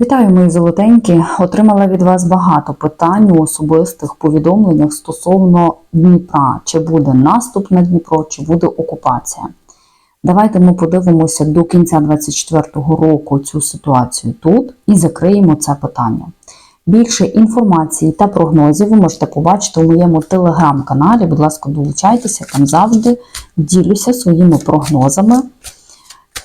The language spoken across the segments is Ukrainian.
Вітаю, мої золотенькі. Отримала від вас багато питань у особистих повідомленнях стосовно Дніпра. Чи буде наступ на Дніпро, чи буде окупація. Давайте ми подивимося до кінця 2024 року цю ситуацію тут і закриємо це питання. Більше інформації та прогнозів ви можете побачити у моєму телеграм-каналі. Будь ласка, долучайтеся, там завжди ділюся своїми прогнозами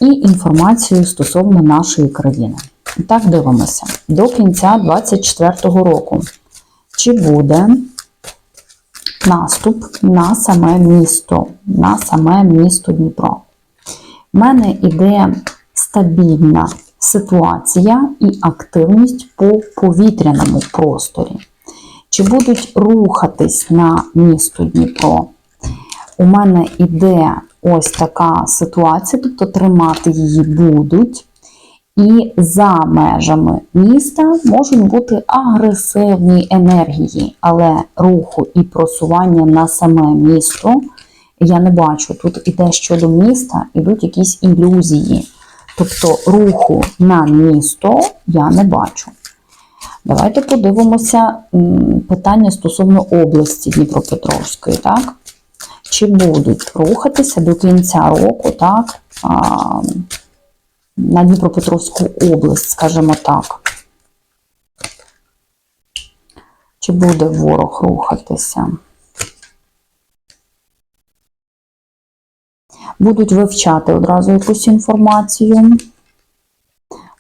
і інформацією стосовно нашої країни. Так дивимося. До кінця 2024 року. Чи буде наступ на саме місто, на саме місто Дніпро? У мене іде стабільна ситуація і активність по повітряному просторі. Чи будуть рухатись на місто Дніпро? У мене іде ось така ситуація, тобто тримати її будуть. І за межами міста можуть бути агресивні енергії, але руху і просування на саме місто я не бачу. Тут іде щодо міста, ідуть якісь ілюзії. Тобто руху на місто я не бачу. Давайте подивимося питання стосовно області Дніпропетровської, так? Чи будуть рухатися до кінця року, так? На Дніпропетровську область, скажімо так. Чи буде ворог рухатися? Будуть вивчати одразу якусь інформацію.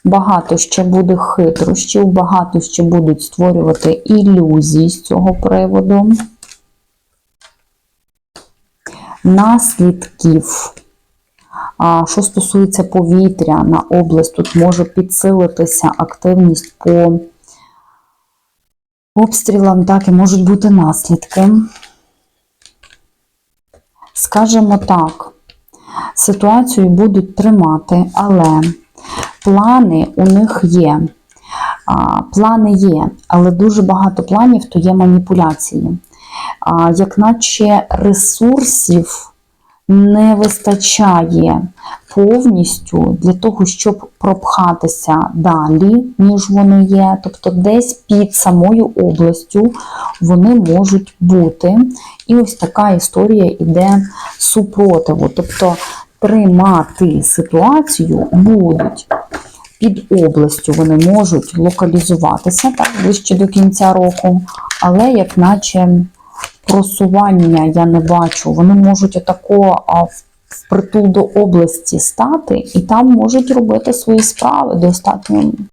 Багато ще буде хитрощів, багато ще будуть створювати ілюзії з цього приводу. Наслідків. Що стосується повітря на область, тут може підсилитися активність по обстрілам, так і можуть бути наслідки. Скажемо так, ситуацію будуть тримати, але плани у них є. Плани є, але дуже багато планів то є маніпуляції. Як наче ресурсів не вистачає повністю для того, щоб пропхатися далі, ніж воно є. Тобто, десь під самою областю вони можуть бути. І ось така історія йде супротиву. Тобто тримати ситуацію будуть. Під областю вони можуть локалізуватися так, ближче до кінця року, але як наче просування я не бачу. Вони можуть отако впритул до області стати і там можуть робити свої справи достатньо